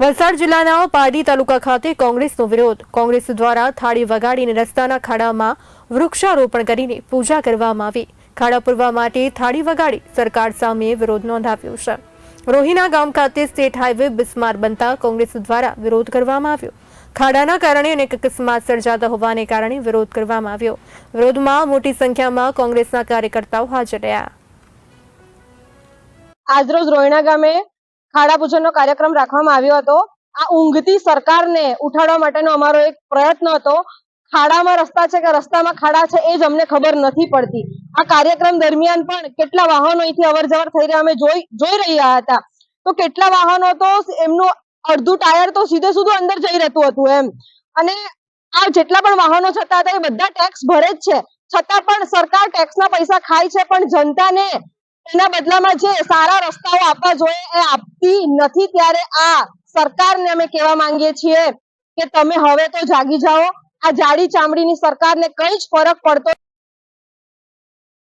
વલસાડ જિલ્લાના પારડી તાલુકા ખાતે કોંગ્રેસનો વિરોધ. કોંગ્રેસ દ્વારા થાળી વગાડીને રસ્તાના ખાડામાં વૃક્ષારોપણ કરીને પૂજા કરવામાં આવી. ખાડા પૂરવા માટે થાળી વગાડી સરકાર સામે વિરોધ નોંધાવ્યો છે. રોહિના ગામ ખાતે સ્ટેટ હાઈવે બિસ્માર બનતા કોંગ્રેસ દ્વારા વિરોધ કરવામાં આવ્યો. ખાડાના કારણે અનેક અકસ્માત સર્જાતા હોવાને કારણે વિરોધ કરવામાં આવ્યો. વિરોધમાં મોટી સંખ્યામાં કોંગ્રેસના કાર્યકર્તાઓ હાજર રહ્યા. આજરોજ રોહિણા ગામે ખાડા પૂજનનો કાર્યક્રમ રાખવામાં આવ્યો હતો. આ ઊંઘતી સરકારને ઉઠાડવા માટેનો અમારો એક પ્રયત્ન હતો. ખાડામાં રસ્તા છે કે રસ્તામાં ખાડા છે એ જ અમને ખબર નથી પડતી. આ કાર્યક્રમ દરમિયાન પણ કેટલા વાહનો અહીંથી અવર જવર થઈ રહ્યા અમે જોઈ જોઈ રહ્યા હતા. તો કેટલા વાહનો તો એમનું અડધું ટાયર તો સીધે સીધું અંદર જઈ રહેતું હતું એમ. અને આ જેટલા પણ વાહનો જતા હતા એ બધા ટેક્સ ભરે જ છે. છતાં પણ સરકાર ટેક્સના પૈસા ખાય છે પણ જનતાને એના બદલામાં જે સારા રસ્તાઓ આપવા જોઈએ એ આપતી નથી ત્યારે આ સરકારને અમે કહેવા માંગીએ છીએ કે તમે હવે તો જાગી જાઓ. આ જાડી ચામડીની સરકારને કઈ જ ફરક પડતો